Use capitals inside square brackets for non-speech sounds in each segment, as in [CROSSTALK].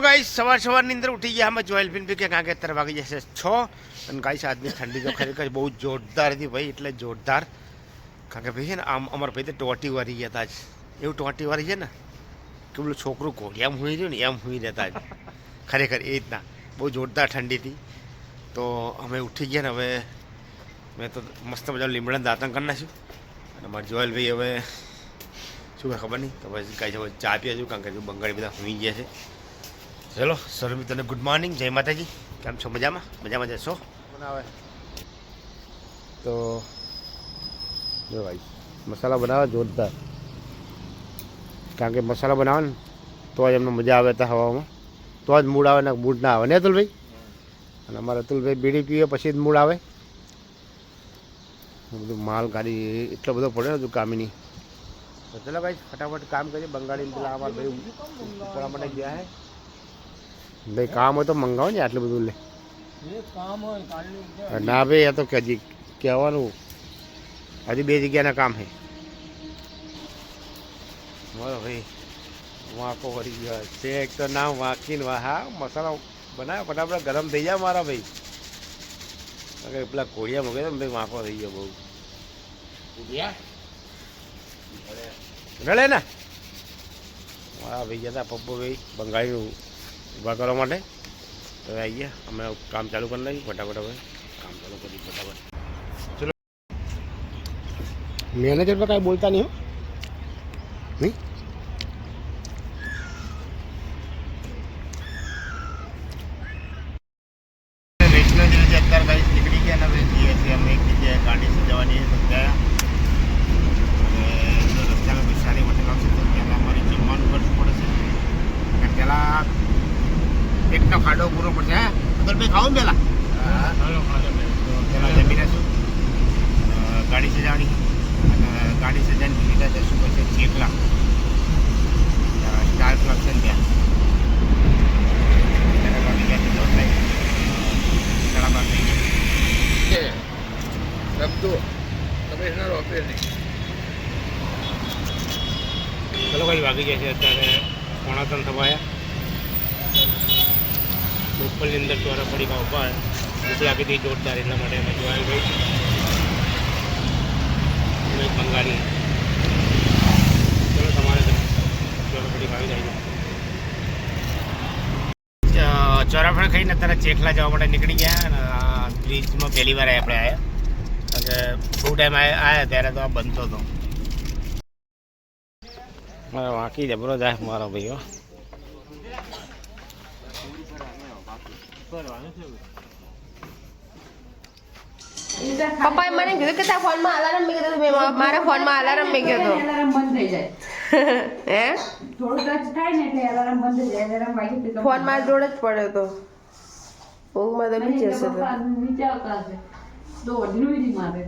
Guys સવાર સવારની અંદર ઉઠી ગયા અમે જોયેલ ફિલ્મ કે કારણ કે અત્યારે વાગી જશે છ. અને ગાઈસ આજની ઠંડી તો ખરેખર બહુ જોરદાર હતી ભાઈ, એટલે જોરદાર. કારણ કે ભાઈ છે ને, આમ અમારા ભાઈ તો ટોટી વારી ગયા હતા જ. એવું ટોટી વારી છે ને, કે પેલું છોકરું ઘોડિયામ હુઈ રહ્યું ને, એમ હુઈ રહેતા જ. ખરેખર એ રીતના. બહુ જોરદાર ઠંડી હતી. તો અમે ઉઠી ગયા ને, હવે મેં તો મસ્ત મજા લીમડાનું દાંતણ કરી નાખ્યું. અને અમારા જોયેલભાઈ હવે, શું ખબર નહીં. તો પછી કાંઈ ચા પીએ છું કારણ કે બંગાળી બધા હુઈ ગયા છે. ચલો સર તને ગુડ મોર્નિંગ જય માતાજી. કેમ છો? મજામાં? મજામાં જશો બનાવે. તો, જો ભાઈ, મસાલા બનાવે, જોરદાર. કારણ કે મસાલા બનાવે ને, તો જ એમને મજા આવે ત્યાં હવામાં. તો જ મૂડ આવે ને, મૂડ ના આવે. ને, અતુલભાઈ? અને અમારે અતુલભાઈ બીડી પીવે, પછી જ મૂડ આવે. બધું માલ ગાડી, એટલો બધો પડે ને કામની કામીની. તો ચલો ભાઈ, ફટાફટ કામ કરીએ. બંગાળી પેલા અમારા ભાઈ ઉપરા માટે ગયા હે. ભાઈ કામ હોય તો મંગાવો ને આટલું બધું લે. ના ભાઈ એ તો કે હજી કહેવાનું. હજી બે જગ્યાના કામ છે. બરો ભાઈ વાંકો વળી ગયો. છે એક તો ના વાંકીને હા મસાલા બનાવ્યો ફટાફટ ગરમ થઈ જાય મારા ભાઈ. પેલા કોળિયા મૂકે તો ભાઈ વાંકો થઈ ગયો બહુ. રડે ને. મારા ભાઈ ગયા હતા પપ્પો ભાઈ બંગાળીનું ઊભા કરવા માટે. તો આવી ગયા અમે કામ ચાલુ કરી નાખ્યું ફટાફટ હવે કામ ચાલુ કરી ફટાફટ. ચલો. મેનેજર પર કાંઈ બોલતા નહીં હો. નહીં વૈષ્ણોદેવી અત્યારે ભાઈ નીકળી ગયા ને હવે જઈએ છીએ અમે એક જગ્યાએ ગાડી સજાવવાની તો ગયા અને જો રસ્તામાં કોઈ સારી હોટલ આવશે તો પહેલાં અમારે જમવાનું કરવું પડશે અને પહેલાં પેટનો ખાડો પૂરો પડશે હે અગર ભાઈ ખાવું ને પહેલાં તો પહેલાં જમી લેશું અ, ગાડી સજાવવાની અને ગાડી સજાવીને સીધા જશું પછી ચેકલા ત્યાં સ્ટાર ક્લબ છે ને ત્યાં ત્યારે બાકી ગયા છે જોર થાય ઘણા બાકી શબ્દો કમિશનર ઓફિસની ચલો ભાઈ વાગી જાય છે અત્યારે પોણા ત્રણ થવાયા ઉપરની અંદર ચોરા પડી ગયા ઊભા ભૂખ લાગી હતી જોરદાર એટલા માટે અમે જોવાયું ભાઈ બંગાળી. ચલો તમારે ચોરા પડી ખાવી જાય ચોરાફળ ખાઈને અત્યારે ચેખલા જવા માટે નીકળી ગયા અને બ્રિજમાં પહેલી વાર આપણે આવ્યા કે બહુ ટાઈમ આવ્યા ત્યારે તો આ બનતો હતો. મારા વાંકી જબરો જાય મારો ભાઈઓ પપ્પાએ મને કીધું કે તારા ફોનમાં અલાર્મ મૂકી દીધું મેં મારા ફોનમાં અલાર્મ મૂકી કીધું અલાર્મ બંધ થઈ જાય. [LAUGHS] હે? થોડું ટચ થાય ને એટલે અલાર્મ બંધ થઈ જાય. અલાર્મ વાગી તો ફોન મારા જોડે જ પડ્યો તો. ઊંઘમાં તો બીજી હશે તો. નીચે આવતા હશે. તો ઓઢીનું બી મારે.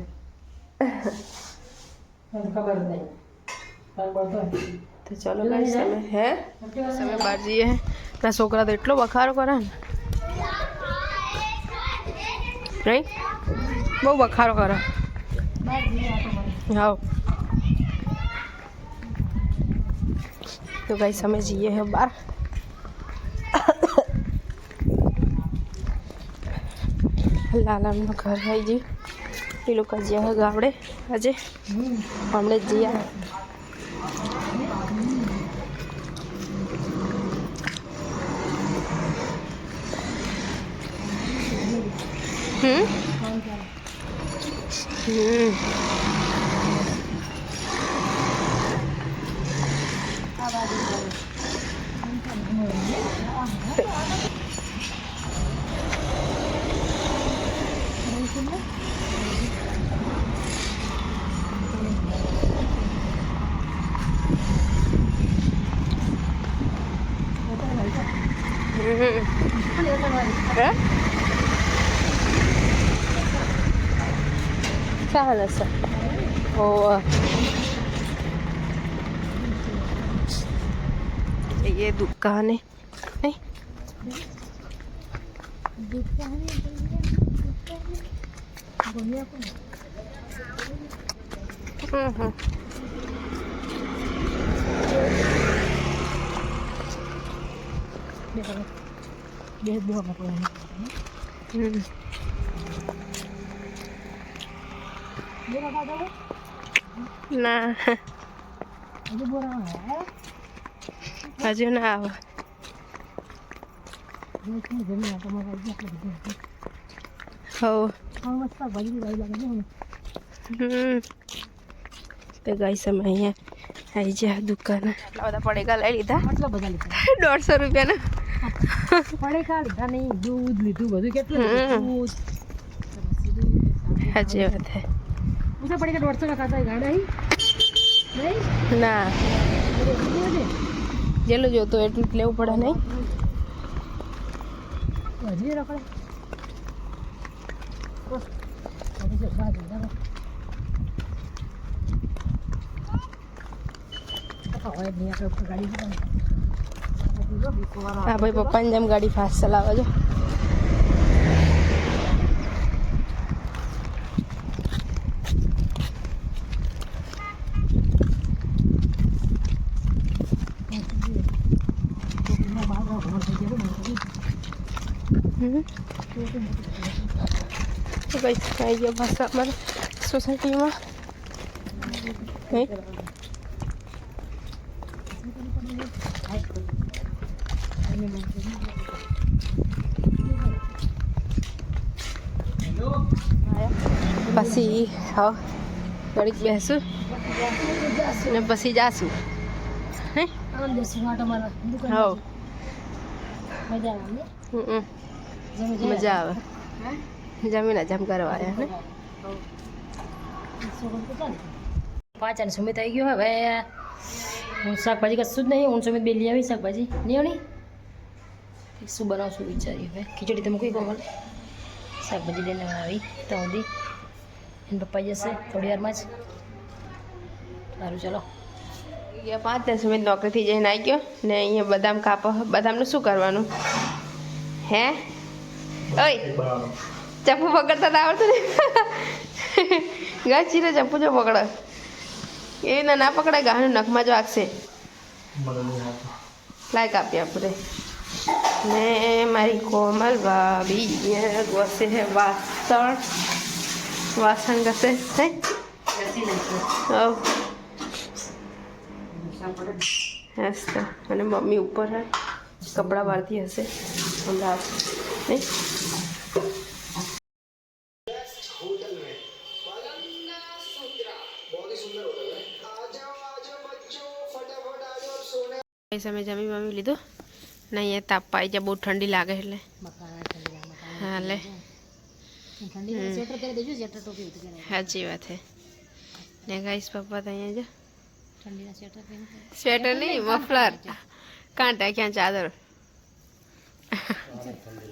ખબર નહીં તો ચલો ગાઈસ તમે હે? તમે બહાર જઈએ. તારા છોકરા તો એટલો બખારો કરે ને. નહીં? બહુ બખારો કરે. હા તો ભાઈ અમે જઈએ હે બહાર લાલાનું ઘર આવી જી. એ લોકો જ્યાં હે ગામડે આજે. હમણાં જઈએ 응? 응. 그래? असं हो ये दुकान है नहीं हम्म, हम्म. હમ. ના. હજુ ના આવે. હવ. તો ગાઈસ અમે અહીંયા આવી જાય દુકાન. આટલા બધા પડેકા લઈ લીધા. મતલબ બધા લીધા દોઢસો રૂપિયાના. પડેકા લીધા નહીં દૂધ લીધું બધું. કેટલું હાજી વાત છે ઉસા પડેકા દોઢસો ના ખાતા ગાડા નહીં? ના. જેટલું જોતું એટલું જ લેવું પડે નહીં. હજી રખડે. હા ભાઈ પપ્પાની જેમ ગાડી ફાસ્ટ ચલાવે છે. હમ. તો guys, આવી ગયા પાછા અમારા સોસાયટીમાં હે? પછી હા ઘડીક બેસું ને પછી જાશું હે હવ હમ, હમ. મજા આવે. જમીને જમ કરવા આવ્યા ને? પાંચ અને સુમિત આવી ગયો હવે. હું શાકભાજી કશું જ નહીં હું સુમિત બે લઈ આવી શાકભાજી. નહીં આવની? શું બનાવશું વિચાર્યું હવે? ખીચડી તો મૂકી કોમલ શાકભાજી લઈને આવી તો સુધી એને પપ્પા જશે થોડી વારમાં જ. સારું ચલો. ગયા પાંચ ને સુમિત નોકરીથી જઈને આવી ગયો ને અહીંયા બદામ કાપો. બદામનું શું કરવાનું? હે? ઓય ચપ્પુ પકડતા તો આવડતું ને ગાચી ચીરે ચપ્પુ જો પકડ. એ ના ના પકડાય ગાનું નખમાં જો આખશે. લાય કાપી આપણે. ને મારી કોમલ ભાભી ઘસે હે વાસણ વાસણ ઘસે હે? હવ. હસ અને મમ્મી ઉપર હે. કપડાં વાળતી હશે. હમણાં. નહીં અમે જમી મમ્મી લીધું ને અહીંયા તાપ પાઈ જાય બહુ ઠંડી લાગે એટલે હા લે ઠંડી સ્વેટર પહેરી દેજો સ્વેટર ટોપી હતું પહેરે સાચી વાત છે ને ગાઈસ પપ્પા તો અહીંયા જો ઠંડીના સ્વેટર પહેરી સ્વેટર નહીં મફલર કાંટા ક્યાં ચાદર એટલે બધી નાખે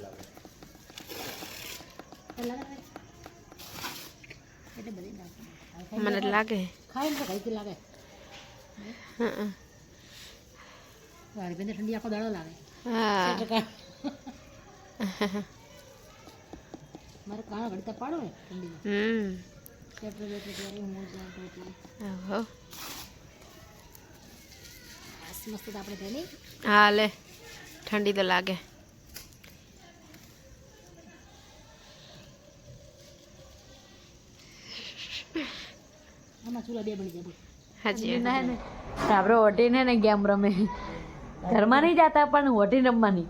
મને લાગે લાગે. હં, ઠંડી આખો દાડો લાગે હા મારે કાણા ઘડતા પાડો ને હમ મસ્ત આપણે પહેરી હા ઠંડી તો લાગે. આમાં ચૂલા બે બની જાય સાચી વાત આપણે હોટીને ને ગેમ રમે. ઘરમાં નહીં જતા પણ હોટી રમવાની.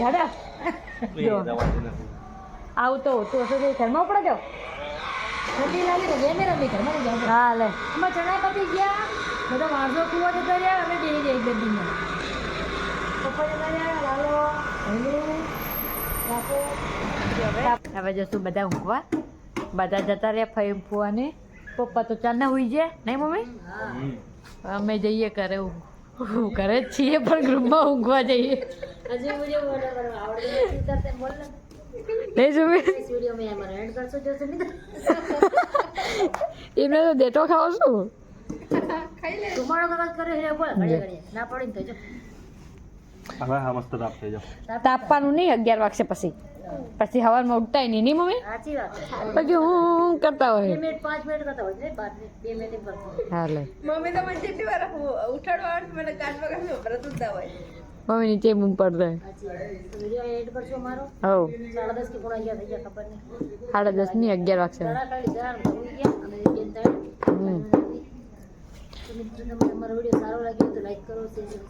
દાદા આવું તો હોતું હશે તો ઘરમાં ઉપડે જાઓ. ઠંડી લાગે તો ગેમે રમી ઘરમાં જાવ હા લે. એમાં ચણા પતી ગયા બધા માણસો કુવા જતા રહ્યા અમે જઈ જઈ ગદ્દીમાં પપ્પા જતા રહ્યા લાલો ભૈલું હવે જશું બધા ઊંઘવા. બધા જતા રહ્યા ફઈ ફુવાને. પપ્પા તો ચાંદના હોઈ જાય નહીં મમ્મી? અમે જઈએ ઊંઘ ઘરે જ છીએ પણ ગ્રુપમાં ઊંઘવા જઈએ. એમને તો દેતો ખાવ છું હવે હા મસ્ત તાપ થઈ જાવ તાપવાનું નહીં અગિયાર વાગશે પછી. પછી હવારમાં ઉઠતા નહીં નહીં મમ્મી? સાચી વાત પછી હું કરતા હોય? મિનિટ પાંચ મિનિટ કરતા હોય છે પાંચ મિનિટ બે મિનિટ કરતા હા લે મમ્મી તો મને જેટલી વાર ઉઠાડવા આવે મને કાચ વગર ભરત ઉઠતા હોય. મમ્મી નીચે બૂમ પડતા સાડા દસ કે પોણા અગિયાર થઈ ગયા ખબર નહીં. સાડા દસની અગિયાર વાગશે. જરા ખાલી જરા ભૂલી ગયા અને બેન ત્રણ હમ. તો મિત્રો તમને અમારો વીડિયો સારો લાગ્યો તો લાઈક કરો શેર કરો.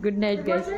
Good night guys